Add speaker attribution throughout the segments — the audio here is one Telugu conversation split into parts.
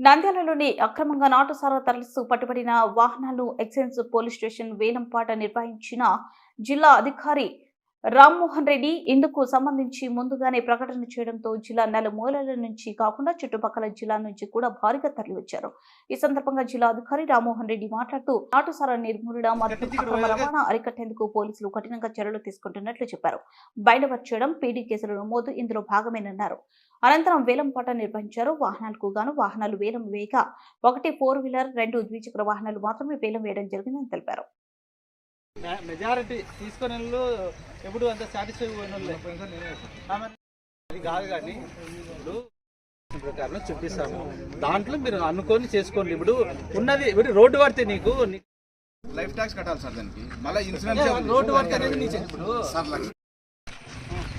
Speaker 1: నంద్యాలలోని అక్రమంగా నాటుసారా తరలిస్తూ పట్టుబడిన వాహనాలను ఎక్సైజ్ పోలీస్ స్టేషన్ వేలంపాట నిర్వహించిన జిల్లా అధికారి రామ్మోహన్ రెడ్డి ఇందుకు సంబంధించి ముందుగానే ప్రకటన చేయడంతో జిల్లా నలుమూలల నుంచి కాకుండా చుట్టుపక్కల జిల్లా నుంచి కూడా భారీగా తరలివచ్చారు. ఈ సందర్భంగా జిల్లా అధికారి రామ్మోహన్ రెడ్డి మాట్లాడుతూ నాటుసారా నిర్మూలన మరియు అక్రమ రవాణా అరికట్టేందుకు పోలీసులు కఠినంగా చర్యలు తీసుకుంటున్నట్లు చెప్పారు. బయటవర్ చేయడం పీడీ కేసుల నమోదు ఇందులో భాగమేనన్నారు. అనంతరం వేలంపాట నిర్వహించారు. వాహనాలకు గాను వాహనాలు వేలం వేయగా ఒకటి ఫోర్ వీలర్ రెండు ద్విచక్ర వాహనాలు మాత్రమే వేలం వేయడం జరిగిందని తెలిపారు.
Speaker 2: మెజారిటీ తీసుకునే ఎప్పుడు అంత సాటిస్ఫై పోయిన వాళ్ళే. ఆ మరి అది కాదు కానీ ఇప్పుడు ప్రకారం చూపిస్తాము. దాంట్లో మీరు అనుకొని చేసుకోండి. ఇప్పుడు ఉన్నది ఇప్పుడు రోడ్డు పడితే నీకు
Speaker 3: లైఫ్ ట్యాక్స్ కట్టాలి సార్ దానికి. మళ్ళీ ఇన్సూరెన్స్
Speaker 2: రోడ్డు పడితే అనేది నీ ఇప్పుడు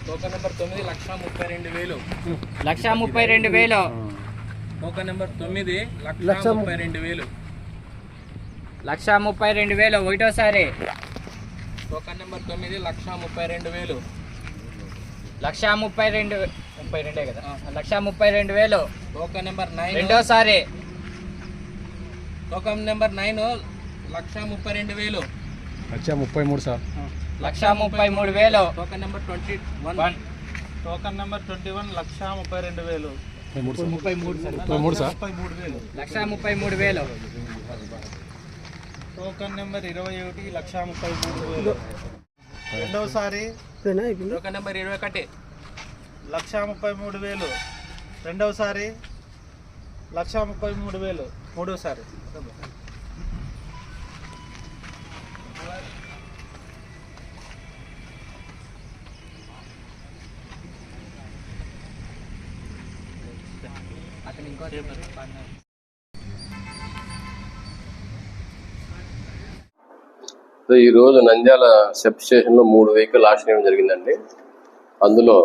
Speaker 4: టోకన్ నెంబర్ తొమ్మిది లక్ష ముప్పై రెండు వేలు.
Speaker 5: లక్ష ముప్పై రెండు వేలు.
Speaker 4: టోకన్ నెంబర్ తొమ్మిది లక్ష ముప్పై రెండు వేలు.
Speaker 5: లక్ష ముప్పై రెండు వేలు ఒకటోసారి.
Speaker 4: టోకన్ నెంబర్ తొమ్మిది లక్ష ముప్పై రెండు వేలు.
Speaker 5: లక్ష ముప్పై రెండు ముప్పై రెండే కదా? లక్ష ముప్పై రెండు వేలు.
Speaker 4: Token number nine.
Speaker 5: రెండోసారి.
Speaker 4: టోకన్ నెంబర్ నైన్ లక్ష ముప్పై రెండు వేలు.
Speaker 5: లక్ష ముప్పై మూడు వేలు.
Speaker 4: Token number twenty one.
Speaker 5: One.
Speaker 2: Token number twenty one లక్ష ముప్పై రెండు వేలు.
Speaker 4: ముప్పై మూడు సార్.
Speaker 2: ముప్పై మూడు వేలు.
Speaker 5: లక్ష ముప్పై మూడు వేలు.
Speaker 2: టోకన్ నెంబర్ ఇరవై ఒకటి లక్ష ముప్పై మూడు వేలు. రెండవసారి
Speaker 4: టోకన్ నెంబర్ ఇరవై ఒకటి.
Speaker 2: లక్ష ముప్పై మూడు వేలు. రెండవసారి లక్ష ముప్పై మూడు వేలు. మూడోసారి
Speaker 4: అతను ఇంకో
Speaker 6: సో ఈరోజు నంద్యాల సెప్ స్టేషన్లో మూడు వెహికల్ ఆశ్రయం జరిగిందండి. అందులో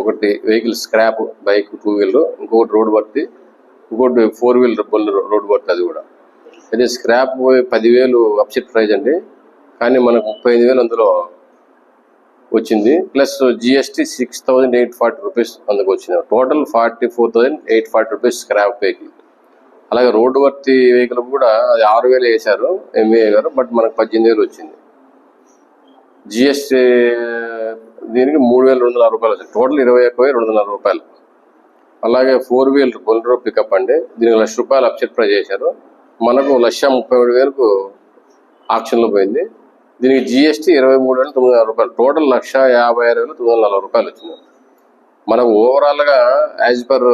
Speaker 6: ఒకటి vehicle scrap bike two wheeler ఇంకొకటి రోడ్ వర్తి ఇంకోటి ఫోర్ వీలర్ బొల్లర్ రోడ్ వర్త్ అది కూడా. అయితే స్క్రాప్ పదివేలు అప్సెట్ ప్రైజ్ అండి. కానీ మనకు ముప్పై ఐదు వేలు అందులో వచ్చింది. Plus GST six thousand eight forty rupees అందుకు వచ్చింది. Total forty four thousand eight forty rupees scrap vehicle. అలాగే రోడ్డు వర్తి వెహికల్ కూడా అది ఆరు వేలు వేశారు ఎంఏ గారు బట్ మనకు పద్దెనిమిది వేలు వచ్చింది. జిఎస్టీ దీనికి మూడు వేల రెండు వందల రూపాయలు వచ్చింది. టోటల్ ఇరవై ఒక్క వేలు రెండు వందల రూపాయలు. అలాగే ఫోర్ వీల్ బొలరో పికప్ అండి. దీనికి లక్ష రూపాయలు అప్సెట్ ప్రైజ్ చేశారు. మనకు లక్ష ముప్పై ఏడు వేలకు ఆక్షన్లో పోయింది. దీనికి జిఎస్టీ ఇరవై మూడు వేల తొమ్మిది వందల రూపాయలు. టోటల్ లక్ష యాభై ఆరు వేల తొమ్మిది వందల నలభై రూపాయలు వచ్చింది. మనకు ఓవరాల్గా as per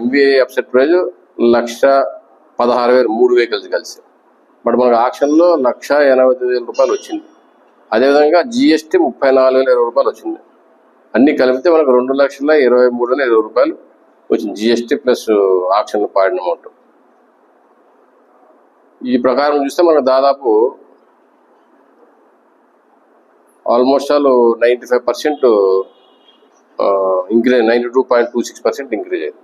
Speaker 6: MBA upset price లక్ష పదహారు వేలు మూడు వెహికల్స్ కలిసి. బట్ మనకు ఆక్షన్లో లక్ష ఎనభై తొమ్మిది వేల రూపాయలు వచ్చింది. అదేవిధంగా జిఎస్టీ ముప్పై నాలుగు వేల ఇరవై రూపాయలు వచ్చింది. అన్ని కలిపితే మనకు రెండు లక్షల ఇరవై మూడు వేల ఇరవై రూపాయలు వచ్చింది. జిఎస్టీ ప్లస్ ఆక్షన్ పాడిన అమౌంట్. ఈ ప్రకారం చూస్తే మనకు దాదాపు almost all ninety five percent increase ninety two point two six percent increase అయింది.